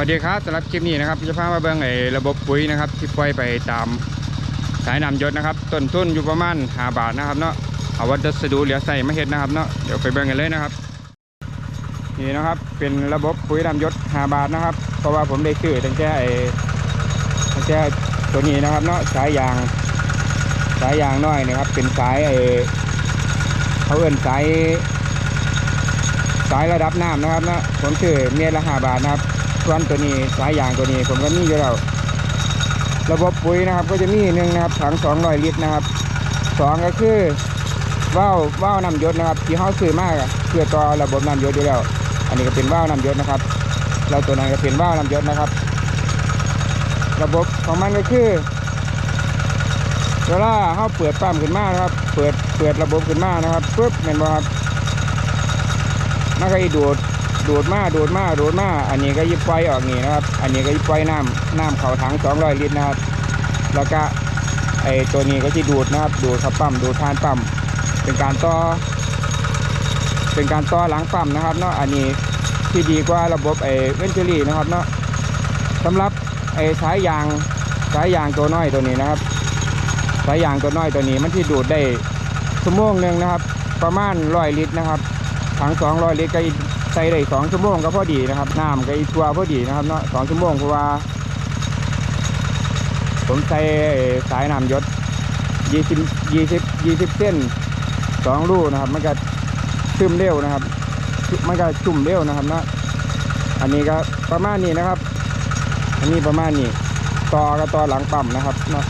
วัสดีครับสำหรับคลิปนี้นะครับจะพามาเบิ่งไอ้ระบบปุ๋ยนะครับ ที่ปล่อยไปตามสายน้ำยศนะครับต้นทุนอยู่ประมาณ5บาทนะครับเนาะเอาวัสดุเหลือใส่มาเฮ็ดนะครับเนาะเดี๋ยวไปเบิ่งกันเลยนะครับ นี่นะครับเป็นระบบปุ๋ยน้ำยศ5บาทนะครับ เพราะว่าผมได้ซื้อตั้งแต่ไอ้ตั้งแต่ตัวนี้นะครับเนาะสายยางสายยางน้อยนะครับ เป็นสายไอ้เขาเอิ้นสายสายระดับน้ำนะครับนะผมซื้อเมตรละหาบาทนะครับ สวนตัวนี้สายยางตัวนี้ผมก็มีอยู่แล้วระบบปุ๋ยนะครับก็จะมีหนึ่งนะครับถังสองร้อยลิตรนะครับสองก็คือว่าวว่าวน้ำยศนะครับที่เขาซื้อมากเพื่อต่อระบบน้ำยศอยู่แล้ว อันนี้ก็เป็นว่าวน้ำยศนะครับแล้วตัวนั้นก็เป็นว่าวน้ำยศนะครับ ระบบของมันก็คือเวลาเขาเปิดปั๊มขึ้นมานะครับ เปิดเปิดระบบขึ้นมานะครับปุ๊บเห็นบ่ครับมันก็อีดู ดดูดมาดูดมาดูดมาอันนี้ก็ยิบปล่อยออกนี่นะครับ อันนี้ก็ยิบปล่อยน้ำน้ำเข่าถัง200ลิตรนะครับ แล้วก็ไอตัวนี้ก็จะดูดนะครับ ดูดเข้าปั๊มดูดทานปั๊มเป็นการต่อ เป็นการต่อหลังปั๊มนะครับเนาะอันนี้ที่ดีกว่าระบบไอเวนจูรี่นะครับเนาะสำหรับไอสายยางสายยางตัวน้อยตัวนี้นะครับสายยางตัวน้อยตัวนี้มันที่ดูดได้ชั่วโมงหนึ่งนะครับ ประมาณร้อยลิตรนะครับถังสองร้อยลิตรก็ ส่ได้สองชั่วโมงก็พอดีนะครับน้ำก็อีตัวพอดีนะครับเนาะสองชั่วโมงเพราะว่า ผมใส่สายน้ำยศยี่สิบยี่สิบยี่สิบเส้นสองลูกนะครับ มันก็ซึมเร็วนะครับ มันก็ชุ่มเร็วนะครับเนาะอันนี้ก็ประมาณนี้นะครับ อันนี้ประมาณนี้ต่อก็ต่อหลังปั๊มนะครับเนาะ